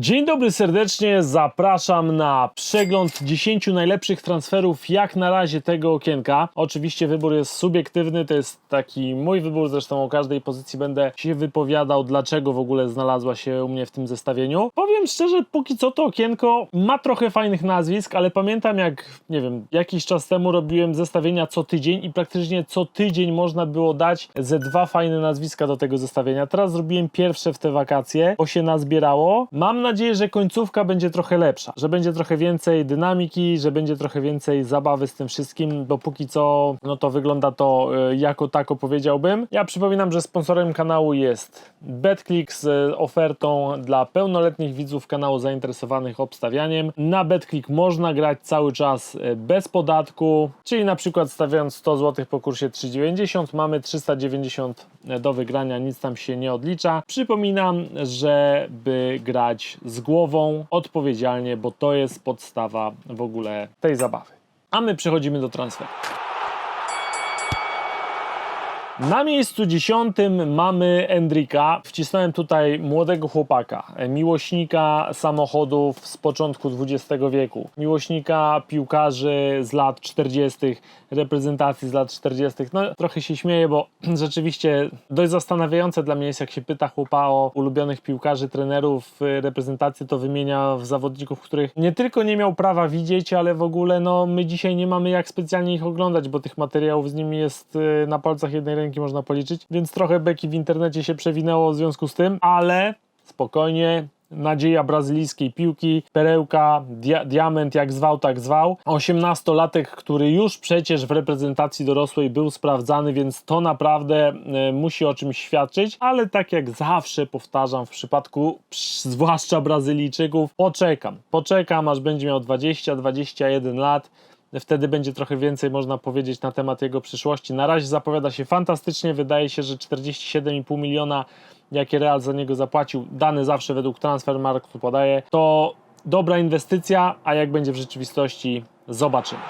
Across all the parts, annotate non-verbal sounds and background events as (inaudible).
Dzień dobry serdecznie, zapraszam na przegląd 10 najlepszych transferów jak na razie tego okienka. Oczywiście wybór jest subiektywny, to jest taki mój wybór, zresztą o każdej pozycji będę się wypowiadał, dlaczego w ogóle znalazła się u mnie w tym zestawieniu. Powiem szczerze, póki co to okienko ma trochę fajnych nazwisk, ale pamiętam jak, nie wiem, jakiś czas temu robiłem zestawienia co tydzień i praktycznie co tydzień można było dać ze dwa fajne nazwiska do tego zestawienia. Teraz zrobiłem pierwsze w te wakacje, bo się nazbierało. Mam nadzieję, że końcówka będzie trochę lepsza, że będzie trochę więcej dynamiki, że będzie trochę więcej zabawy z tym wszystkim, bo póki co, no to wygląda to e, jako tako powiedziałbym. Ja przypominam, że sponsorem kanału jest BetClick z ofertą dla pełnoletnich widzów kanału zainteresowanych obstawianiem. Na BetClick można grać cały czas e, bez podatku, czyli na przykład stawiając 100 zł po kursie 3,90 mamy 390 do wygrania, nic tam się nie odlicza. Przypominam, żeby grać z głową odpowiedzialnie, bo to jest podstawa w ogóle tej zabawy. A my przechodzimy do transferu. Na miejscu dziesiątym mamy Endrika. Wcisnąłem tutaj młodego chłopaka, miłośnika samochodów z początku XX wieku, miłośnika piłkarzy z lat 40., reprezentacji z lat 40. No trochę się śmieję, bo (clears throat) rzeczywiście dość zastanawiające dla mnie jest, jak się pyta chłopa o ulubionych piłkarzy, trenerów reprezentacji, to wymienia w zawodników, których nie tylko nie miał prawa widzieć, ale w ogóle no my dzisiaj nie mamy jak specjalnie ich oglądać, bo tych materiałów z nimi jest y, na palcach jednej ręki można policzyć, więc trochę beki w internecie się przewinęło w związku z tym, ale spokojnie, nadzieja brazylijskiej piłki, perełka, dia diament jak zwał, tak zwał. 18-latek, który już przecież w reprezentacji dorosłej był sprawdzany, więc to naprawdę e, musi o czymś świadczyć, ale tak jak zawsze powtarzam w przypadku zwłaszcza Brazylijczyków, poczekam, poczekam aż będzie miał 20-21 lat, Wtedy będzie trochę więcej można powiedzieć na temat jego przyszłości. Na razie zapowiada się fantastycznie. Wydaje się, że 47,5 miliona, jakie Real za niego zapłacił, dany zawsze według Transfermarktu podaje, to dobra inwestycja, a jak będzie w rzeczywistości, zobaczymy.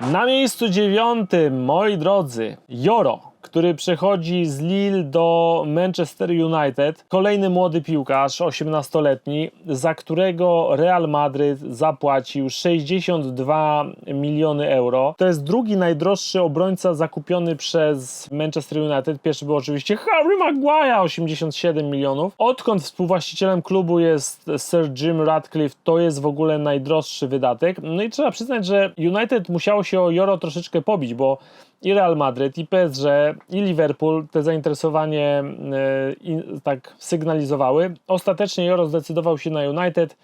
Na miejscu dziewiątym, moi drodzy, Joro, który przechodzi z Lille do Manchester United. Kolejny młody piłkarz, 18-letni, za którego Real Madryt zapłacił 62 miliony euro. To jest drugi najdroższy obrońca zakupiony przez Manchester United. Pierwszy był oczywiście Harry Maguire, 87 milionów. Odkąd współwłaścicielem klubu jest Sir Jim Radcliffe, to jest w ogóle najdroższy wydatek. No i trzeba przyznać, że United musiało się o Joro troszeczkę pobić, bo i Real Madryt, i PSG, i Liverpool te zainteresowanie e, tak sygnalizowały. Ostatecznie Joro zdecydował się na United.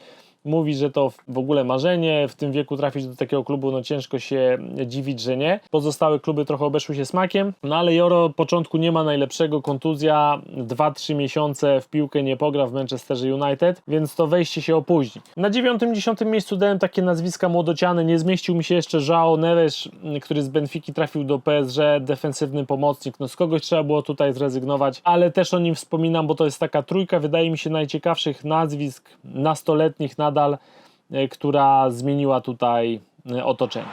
Mówi, że to w ogóle marzenie, w tym wieku trafić do takiego klubu, no ciężko się dziwić, że nie. Pozostałe kluby trochę obeszły się smakiem, no ale Joro początku nie ma najlepszego, kontuzja, 2-3 miesiące w piłkę nie pogra w Manchesterze United, więc to wejście się opóźni. Na 9-10 miejscu dałem takie nazwiska młodociane, nie zmieścił mi się jeszcze João Neves, który z Benfiki trafił do PSG, defensywny pomocnik, no z kogoś trzeba było tutaj zrezygnować, ale też o nim wspominam, bo to jest taka trójka, wydaje mi się, najciekawszych nazwisk nastoletnich nadal, e, która zmieniła tutaj e, otoczenie.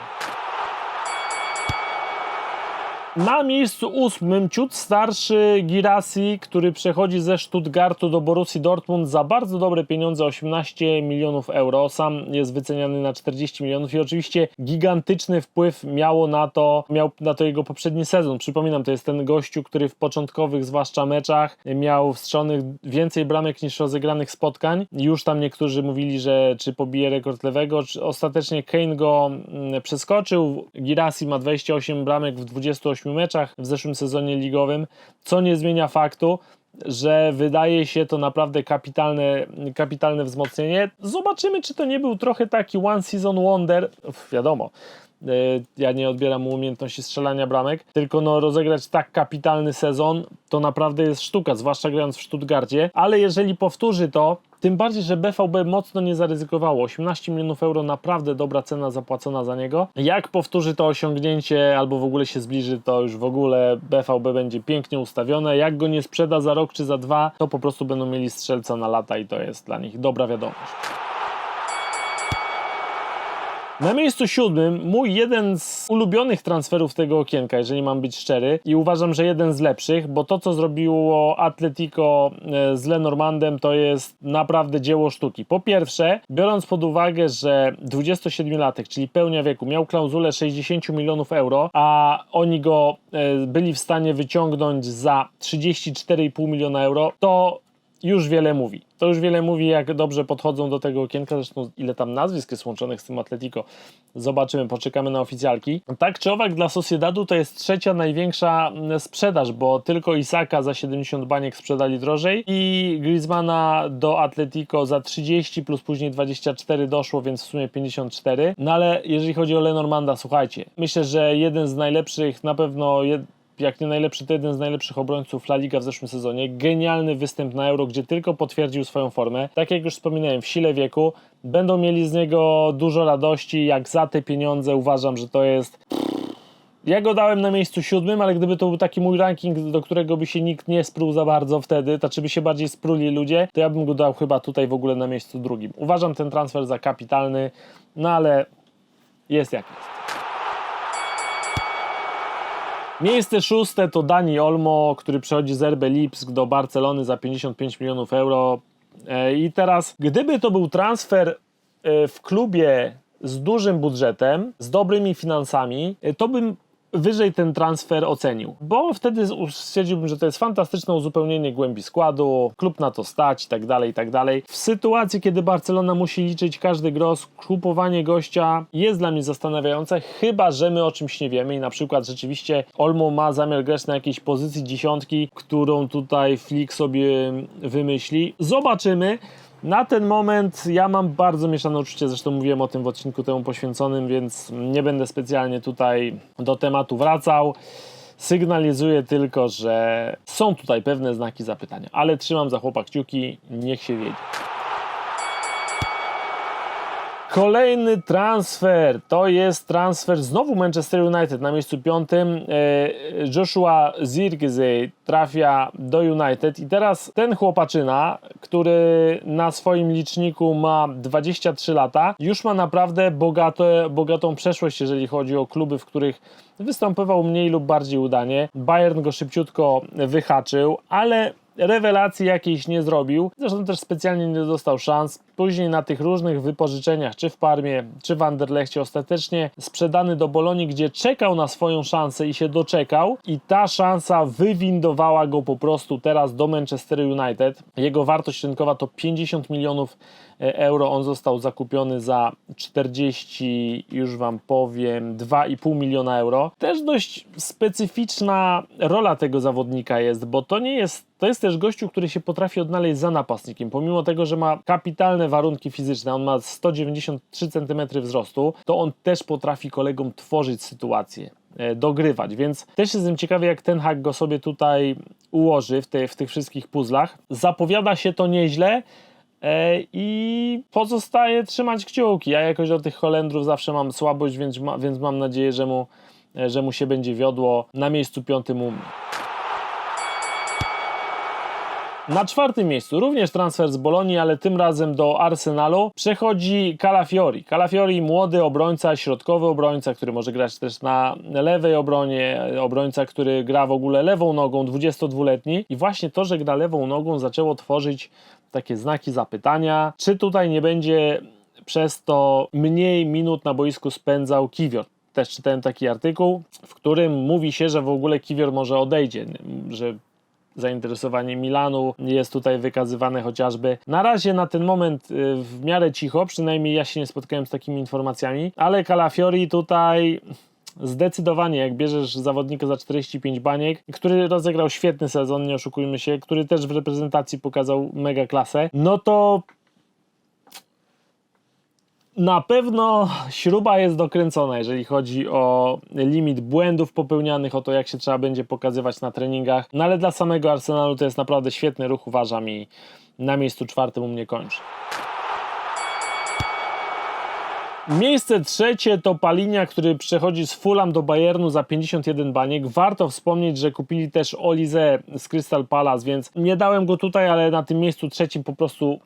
Na miejscu ósmym ciut starszy Girassi, który przechodzi ze Stuttgartu do Borussii Dortmund za bardzo dobre pieniądze, 18 milionów euro. Sam jest wyceniany na 40 milionów i oczywiście gigantyczny wpływ miało na to, miał na to jego poprzedni sezon. Przypominam, to jest ten gościu, który w początkowych zwłaszcza meczach miał wstrzelonych więcej bramek niż rozegranych spotkań. Już tam niektórzy mówili, że czy pobije rekord lewego, czy ostatecznie Kane go mm, przeskoczył. Girassi ma 28 bramek w 28 meczach w zeszłym sezonie ligowym, co nie zmienia faktu, że wydaje się to naprawdę kapitalne, kapitalne wzmocnienie. Zobaczymy, czy to nie był trochę taki one season wonder. Uf, wiadomo, e, ja nie odbieram mu umiejętności strzelania bramek, tylko no rozegrać tak kapitalny sezon to naprawdę jest sztuka, zwłaszcza grając w Stuttgarcie, ale jeżeli powtórzy to, tym bardziej, że BVB mocno nie zaryzykowało. 18 milionów euro, naprawdę dobra cena zapłacona za niego. Jak powtórzy to osiągnięcie albo w ogóle się zbliży, to już w ogóle BVB będzie pięknie ustawione. Jak go nie sprzeda za rok czy za dwa, to po prostu będą mieli strzelca na lata i to jest dla nich dobra wiadomość. Na miejscu siódmym mój jeden z ulubionych transferów tego okienka, jeżeli mam być szczery i uważam, że jeden z lepszych, bo to co zrobiło Atletico e, z Lenormandem to jest naprawdę dzieło sztuki. Po pierwsze, biorąc pod uwagę, że 27-latek, czyli pełnia wieku, miał klauzulę 60 milionów euro, a oni go e, byli w stanie wyciągnąć za 34,5 miliona euro, to już wiele mówi. To już wiele mówi, jak dobrze podchodzą do tego okienka. Zresztą, ile tam nazwisk jest łączonych z tym Atletico. Zobaczymy, poczekamy na oficjalki. Tak czy owak, dla Sociedadu to jest trzecia największa mm, sprzedaż, bo tylko Isaka za 70 baniek sprzedali drożej i Griezmana do Atletico za 30 plus później 24 doszło, więc w sumie 54. No ale jeżeli chodzi o Lenormanda, słuchajcie, myślę, że jeden z najlepszych, na pewno jed jak nie najlepszy, to jeden z najlepszych obrońców La Liga w zeszłym sezonie. Genialny występ na Euro, gdzie tylko potwierdził swoją formę. Tak jak już wspominałem, w sile wieku. Będą mieli z niego dużo radości. Jak za te pieniądze uważam, że to jest... Ja go dałem na miejscu siódmym, ale gdyby to był taki mój ranking, do którego by się nikt nie spruł za bardzo wtedy, to czy by się bardziej spruli ludzie, to ja bym go dał chyba tutaj w ogóle na miejscu drugim. Uważam ten transfer za kapitalny, no ale jest jak jest. Miejsce szóste to Dani Olmo, który przechodzi z RB Lipsk do Barcelony za 55 milionów euro. E, I teraz, gdyby to był transfer e, w klubie z dużym budżetem, z dobrymi finansami, e, to bym wyżej ten transfer ocenił, bo wtedy stwierdziłbym, że to jest fantastyczne uzupełnienie głębi składu, klub na to stać i tak dalej, i tak dalej. W sytuacji, kiedy Barcelona musi liczyć każdy gros, kupowanie gościa jest dla mnie zastanawiające, chyba, że my o czymś nie wiemy i na przykład rzeczywiście Olmo ma zamiar grać na jakiejś pozycji dziesiątki, którą tutaj Flick sobie wymyśli. Zobaczymy. Na ten moment ja mam bardzo mieszane uczucie, zresztą mówiłem o tym w odcinku temu poświęconym, więc nie będę specjalnie tutaj do tematu wracał. Sygnalizuję tylko, że są tutaj pewne znaki zapytania, ale trzymam za chłopak kciuki, niech się wiedzie. Kolejny transfer to jest transfer znowu Manchester United na miejscu piątym. E, Joshua Zirkzee trafia do United i teraz ten chłopaczyna, który na swoim liczniku ma 23 lata, już ma naprawdę bogate, bogatą przeszłość, jeżeli chodzi o kluby, w których występował mniej lub bardziej udanie. Bayern go szybciutko wyhaczył, ale rewelacji jakiejś nie zrobił. Zresztą też specjalnie nie dostał szans. Później na tych różnych wypożyczeniach, czy w Parmie, czy w Anderlechcie, ostatecznie sprzedany do Bolonii, gdzie czekał na swoją szansę i się doczekał. I ta szansa wywindowała go po prostu teraz do Manchester United. Jego wartość rynkowa to 50 milionów e, euro. On został zakupiony za 40, już Wam powiem, 2,5 miliona euro. Też dość specyficzna rola tego zawodnika jest, bo to nie jest to jest też gościu, który się potrafi odnaleźć za napastnikiem. Pomimo tego, że ma kapitalne warunki fizyczne, on ma 193 cm wzrostu, to on też potrafi kolegom tworzyć sytuację e, dogrywać, więc też jestem ciekawy, jak ten hak go sobie tutaj ułoży w, te, w tych wszystkich puzzlach. Zapowiada się to nieźle e, i pozostaje trzymać kciuki. Ja jakoś do tych Holendrów zawsze mam słabość, więc, ma, więc mam nadzieję, że mu, e, że mu się będzie wiodło na miejscu piątym u mnie. Na czwartym miejscu również transfer z Bolonii, ale tym razem do Arsenalu przechodzi Calafiori. Calafiori młody obrońca, środkowy obrońca, który może grać też na lewej obronie, obrońca, który gra w ogóle lewą nogą, 22-letni i właśnie to, że gra lewą nogą zaczęło tworzyć takie znaki zapytania, czy tutaj nie będzie przez to mniej minut na boisku spędzał Kiwior też czytałem taki artykuł, w którym mówi się, że w ogóle Kiwior może odejdzie, że zainteresowanie Milanu jest tutaj wykazywane chociażby. Na razie na ten moment y, w miarę cicho, przynajmniej ja się nie spotkałem z takimi informacjami, ale Calafiori tutaj zdecydowanie, jak bierzesz zawodnika za 45 baniek, który rozegrał świetny sezon, nie oszukujmy się, który też w reprezentacji pokazał mega klasę, no to na pewno śruba jest dokręcona, jeżeli chodzi o limit błędów popełnianych, o to, jak się trzeba będzie pokazywać na treningach. No ale dla samego Arsenalu to jest naprawdę świetny ruch, uważam, i na miejscu czwartym u mnie kończy. Miejsce trzecie to Palinia, który przechodzi z Fulham do Bayernu za 51 baniek. Warto wspomnieć, że kupili też Olize z Crystal Palace, więc nie dałem go tutaj, ale na tym miejscu trzecim po prostu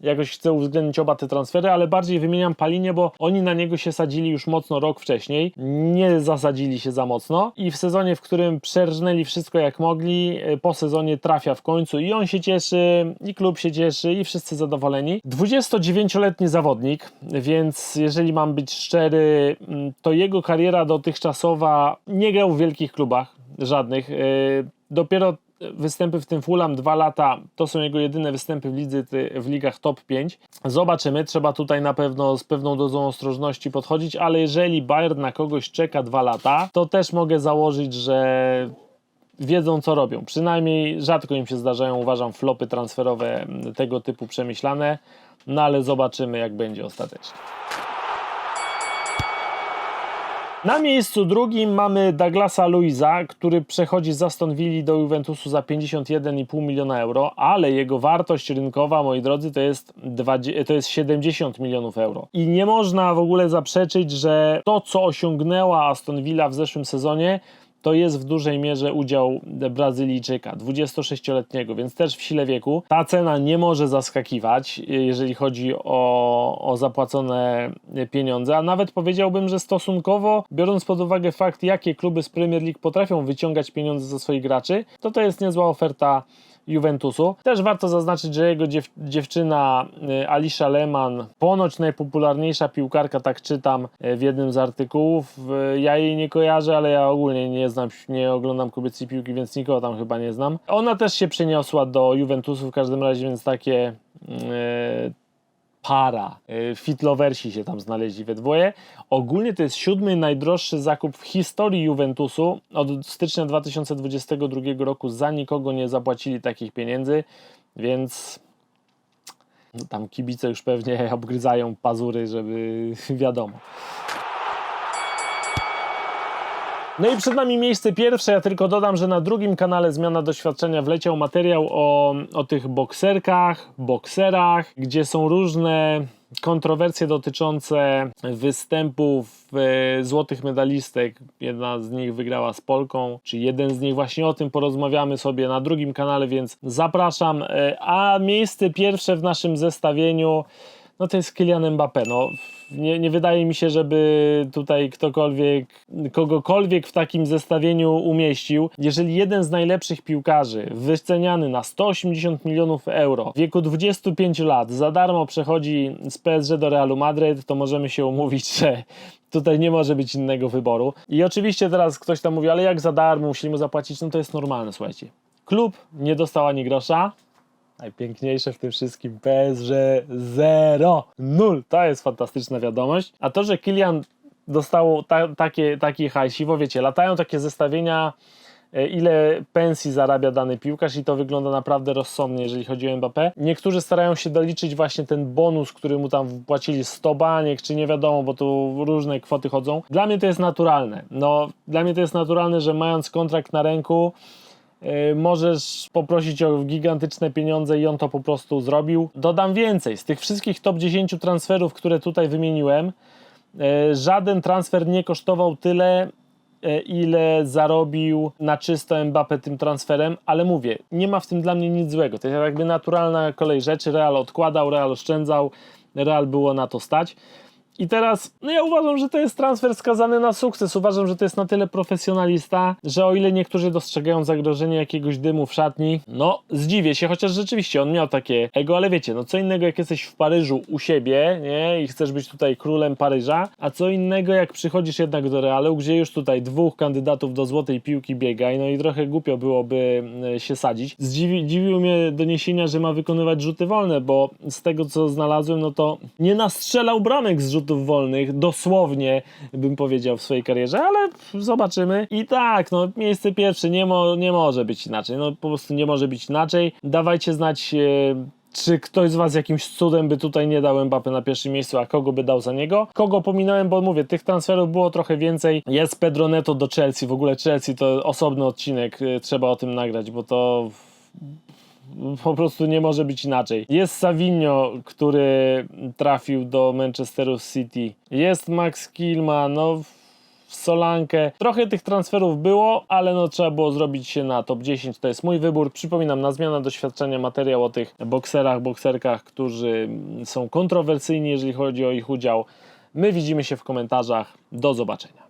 jakoś chcę uwzględnić oba te transfery, ale bardziej wymieniam Palinie, bo oni na niego się sadzili już mocno rok wcześniej, nie zasadzili się za mocno i w sezonie, w którym przerżnęli wszystko jak mogli, e, po sezonie trafia w końcu i on się cieszy, i klub się cieszy, i wszyscy zadowoleni. 29-letni zawodnik, więc jeżeli mam być szczery, mm, to jego kariera dotychczasowa nie grał w wielkich klubach, żadnych. E, Dopiero występy w tym Fulham dwa lata to są jego jedyne występy w, lidze, w ligach top 5. Zobaczymy, trzeba tutaj na pewno z pewną dozą ostrożności podchodzić, ale jeżeli Bayern na kogoś czeka dwa lata, to też mogę założyć, że wiedzą co robią. Przynajmniej rzadko im się zdarzają, uważam, flopy transferowe tego typu przemyślane, no ale zobaczymy jak będzie ostatecznie. Na miejscu drugim mamy Douglasa Luiza, który przechodzi z Aston Villa do Juventusu za 51,5 miliona euro, ale jego wartość rynkowa, moi drodzy, to jest, 20, to jest 70 milionów euro. I nie można w ogóle zaprzeczyć, że to, co osiągnęła Aston Villa w zeszłym sezonie, to jest w dużej mierze udział Brazylijczyka, 26-letniego, więc też w sile wieku. Ta cena nie może zaskakiwać, jeżeli chodzi o, o zapłacone pieniądze, a nawet powiedziałbym, że stosunkowo, biorąc pod uwagę fakt, jakie kluby z Premier League potrafią wyciągać pieniądze ze swoich graczy, to to jest niezła oferta Juventusu. Też warto zaznaczyć, że jego dziew dziewczyna y, Alisha Lehmann, ponoć najpopularniejsza piłkarka, tak czytam y, w jednym z artykułów. Y, ja jej nie kojarzę, ale ja ogólnie nie znam, nie oglądam kobiecej piłki, więc nikogo tam chyba nie znam. Ona też się przeniosła do Juventusu w każdym razie, więc takie para. Y, Fitloversi się tam znaleźli we dwoje. Ogólnie to jest siódmy najdroższy zakup w historii Juventusu. Od stycznia 2022 roku za nikogo nie zapłacili takich pieniędzy, więc no, tam kibice już pewnie (laughs) obgryzają pazury, żeby wiadomo. No i przed nami miejsce pierwsze. Ja tylko dodam, że na drugim kanale Zmiana Doświadczenia wleciał materiał o, o tych bokserkach, bokserach, gdzie są różne kontrowersje dotyczące występów e, złotych medalistek. Jedna z nich wygrała z Polką, czy jeden z nich. Właśnie o tym porozmawiamy sobie na drugim kanale, więc zapraszam. E, a miejsce pierwsze w naszym zestawieniu no to jest Kylian Mbappé. No, nie, nie wydaje mi się, żeby tutaj ktokolwiek, kogokolwiek w takim zestawieniu umieścił. Jeżeli jeden z najlepszych piłkarzy, wyceniany na 180 milionów euro, w wieku 25 lat, za darmo przechodzi z PSG do Realu Madryt, to możemy się umówić, że tutaj nie może być innego wyboru. I oczywiście teraz ktoś tam mówi, ale jak za darmo, musimy zapłacić, no to jest normalne, słuchajcie. Klub nie dostał ani grosza, Najpiękniejsze w tym wszystkim PSG zero, nul. To jest fantastyczna wiadomość. A to, że Kilian dostał ta, takie, takie hajsiwo, wiecie, latają takie zestawienia e, ile pensji zarabia dany piłkarz i to wygląda naprawdę rozsądnie, jeżeli chodzi o Mbappé. Niektórzy starają się doliczyć właśnie ten bonus, który mu tam wpłacili 100 baniek, czy nie wiadomo, bo tu różne kwoty chodzą. Dla mnie to jest naturalne. No, dla mnie to jest naturalne, że mając kontrakt na ręku, możesz poprosić o gigantyczne pieniądze i on to po prostu zrobił. Dodam więcej, z tych wszystkich top 10 transferów, które tutaj wymieniłem, y, żaden transfer nie kosztował tyle, y, ile zarobił na czysto Mbappé tym transferem, ale mówię, nie ma w tym dla mnie nic złego. To jest jakby naturalna kolej rzeczy. Real odkładał, Real oszczędzał, Real było na to stać. I teraz, no ja uważam, że to jest transfer skazany na sukces. Uważam, że to jest na tyle profesjonalista, że o ile niektórzy dostrzegają zagrożenie jakiegoś dymu w szatni, no zdziwię się, chociaż rzeczywiście on miał takie ego, ale wiecie, no co innego jak jesteś w Paryżu u siebie, nie, i chcesz być tutaj królem Paryża, a co innego jak przychodzisz jednak do Realu, gdzie już tutaj dwóch kandydatów do złotej piłki biega, no i trochę głupio byłoby e, się sadzić. Zdziwi, dziwiły mnie doniesienia, że ma wykonywać rzuty wolne, bo z tego co znalazłem, no to nie nastrzelał bramek z rzutów rzutów wolnych, dosłownie bym powiedział w swojej karierze, ale zobaczymy. I tak, no miejsce pierwsze nie, mo nie może być inaczej, no po prostu nie może być inaczej. Dawajcie znać e, czy ktoś z Was jakimś cudem by tutaj nie dał Mbappé na pierwszym miejscu, a kogo by dał za niego? Kogo pominąłem, bo mówię, tych transferów było trochę więcej. Jest Pedro Neto do Chelsea, w ogóle Chelsea to osobny odcinek, e, trzeba o tym nagrać, bo to po prostu nie może być inaczej. Jest Savinho, który trafił do Manchesteru City. Jest Max Kilma, no w Solankę. Trochę tych transferów było, ale no trzeba było zrobić się na top 10. To jest mój wybór. Przypominam, na zmiana doświadczenia materiał o tych bokserach, bokserkach, którzy są kontrowersyjni, jeżeli chodzi o ich udział. My widzimy się w komentarzach. Do zobaczenia.